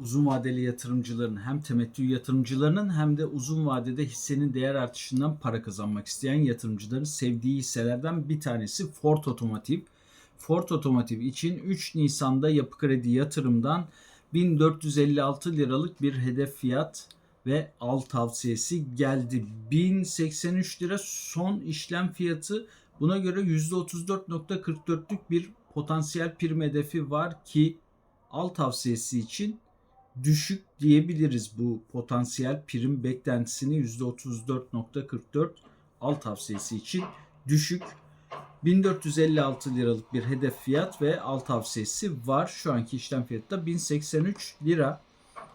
uzun vadeli yatırımcıların hem temettü yatırımcılarının hem de uzun vadede hissenin değer artışından para kazanmak isteyen yatırımcıların sevdiği hisselerden bir tanesi Ford Otomotiv. Ford Otomotiv için 3 Nisan'da Yapı Kredi yatırımdan 1456 liralık bir hedef fiyat ve al tavsiyesi geldi. 1083 lira son işlem fiyatı. Buna göre %34.44'lük bir potansiyel prim hedefi var ki al tavsiyesi için düşük diyebiliriz bu potansiyel prim beklentisini %34.44 al tavsiyesi için düşük. 1456 liralık bir hedef fiyat ve al tavsiyesi var. Şu anki işlem fiyatı da 1083 lira.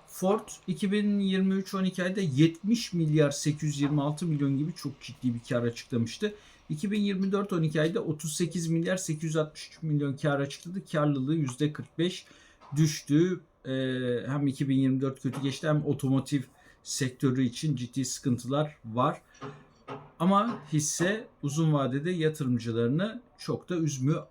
Ford 2023-12 ayda 70 milyar 826 milyon gibi çok ciddi bir kar açıklamıştı. 2024-12 ayda 38 milyar 863 milyon kar açıkladı. Karlılığı %45 düştü. Ee, hem 2024 kötü geçti hem otomotiv sektörü için ciddi sıkıntılar var. Ama hisse uzun vadede yatırımcılarını çok da üzmüyor.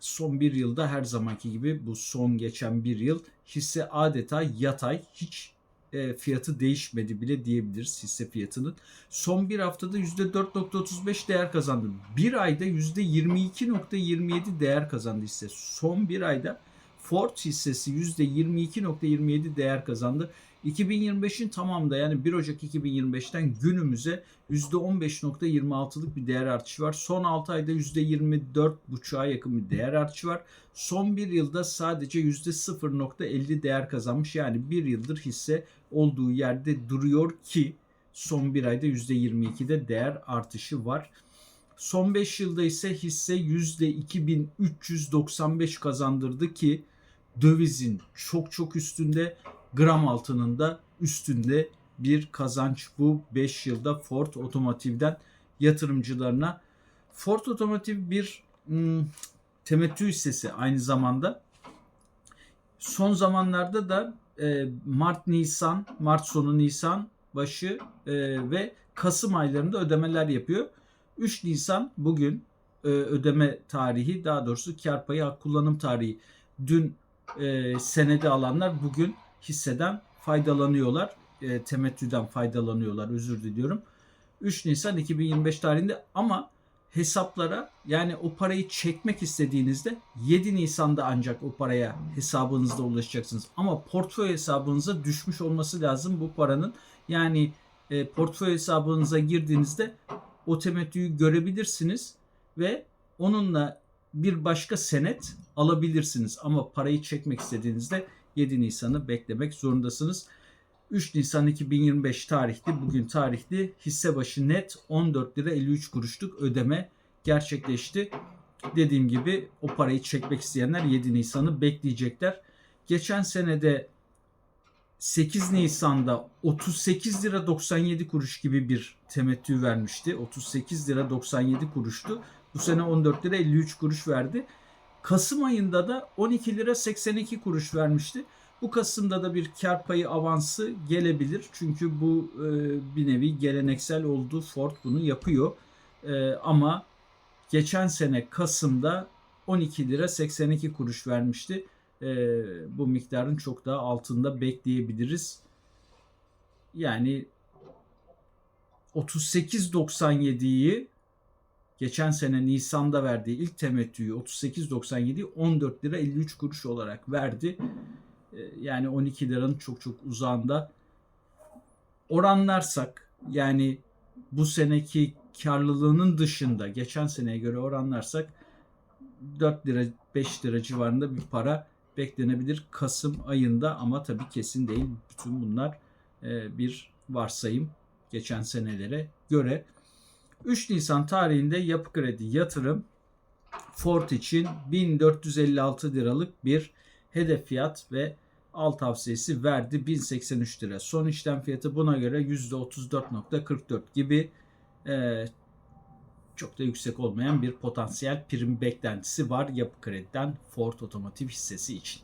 Son bir yılda her zamanki gibi bu son geçen bir yıl hisse adeta yatay hiç e, fiyatı değişmedi bile diyebiliriz hisse fiyatının. Son bir haftada %4.35 değer kazandı. Bir ayda %22.27 değer kazandı hisse. Son bir ayda Ford hissesi %22.27 değer kazandı. 2025'in tamamında yani 1 Ocak 2025'ten günümüze %15.26'lık bir değer artışı var. Son 6 ayda %24.5'a yakın bir değer artışı var. Son bir yılda sadece %0.50 değer kazanmış. Yani bir yıldır hisse olduğu yerde duruyor ki son bir ayda %22'de değer artışı var. Son 5 yılda ise hisse %2395 kazandırdı ki dövizin çok çok üstünde gram altının da üstünde bir kazanç bu 5 yılda Ford Otomotiv'den yatırımcılarına. Ford Otomotiv bir hmm, temettü hissesi aynı zamanda. Son zamanlarda da e, Mart Nisan, Mart sonu Nisan başı e, ve Kasım aylarında ödemeler yapıyor. 3 Nisan bugün e, ödeme tarihi daha doğrusu kar payı hak kullanım tarihi. Dün e, senedi alanlar bugün hisseden faydalanıyorlar. E, temettüden faydalanıyorlar özür diliyorum. 3 Nisan 2025 tarihinde ama hesaplara yani o parayı çekmek istediğinizde 7 Nisan'da ancak o paraya hesabınızda ulaşacaksınız. Ama portföy hesabınıza düşmüş olması lazım bu paranın. Yani e, portföy hesabınıza girdiğinizde o temettüyü görebilirsiniz ve onunla bir başka senet alabilirsiniz. Ama parayı çekmek istediğinizde 7 Nisan'ı beklemek zorundasınız. 3 Nisan 2025 tarihli bugün tarihli hisse başı net 14 lira 53 kuruşluk ödeme gerçekleşti. Dediğim gibi o parayı çekmek isteyenler 7 Nisan'ı bekleyecekler. Geçen senede 8 Nisan'da 38 lira 97 kuruş gibi bir temettü vermişti. 38 lira 97 kuruştu. Bu sene 14 lira 53 kuruş verdi. Kasım ayında da 12 lira 82 kuruş vermişti. Bu Kasım'da da bir kar payı avansı gelebilir. Çünkü bu e, bir nevi geleneksel oldu. Ford bunu yapıyor. E, ama geçen sene Kasım'da 12 lira 82 kuruş vermişti. E, bu miktarın çok daha altında bekleyebiliriz. Yani 38.97'yi geçen sene Nisan'da verdiği ilk temettüyü 38.97 14 lira 53 kuruş olarak verdi. Ee, yani 12 liranın çok çok uzağında. Oranlarsak yani bu seneki karlılığının dışında geçen seneye göre oranlarsak 4 lira 5 lira civarında bir para beklenebilir Kasım ayında ama tabii kesin değil. Bütün bunlar e, bir varsayım geçen senelere göre. 3 Nisan tarihinde Yapı Kredi Yatırım Ford için 1456 liralık bir hedef fiyat ve al tavsiyesi verdi 1083 lira. Son işlem fiyatı buna göre %34.44 gibi e, çok da yüksek olmayan bir potansiyel prim beklentisi var Yapı Kredi'den Ford Otomotiv hissesi için.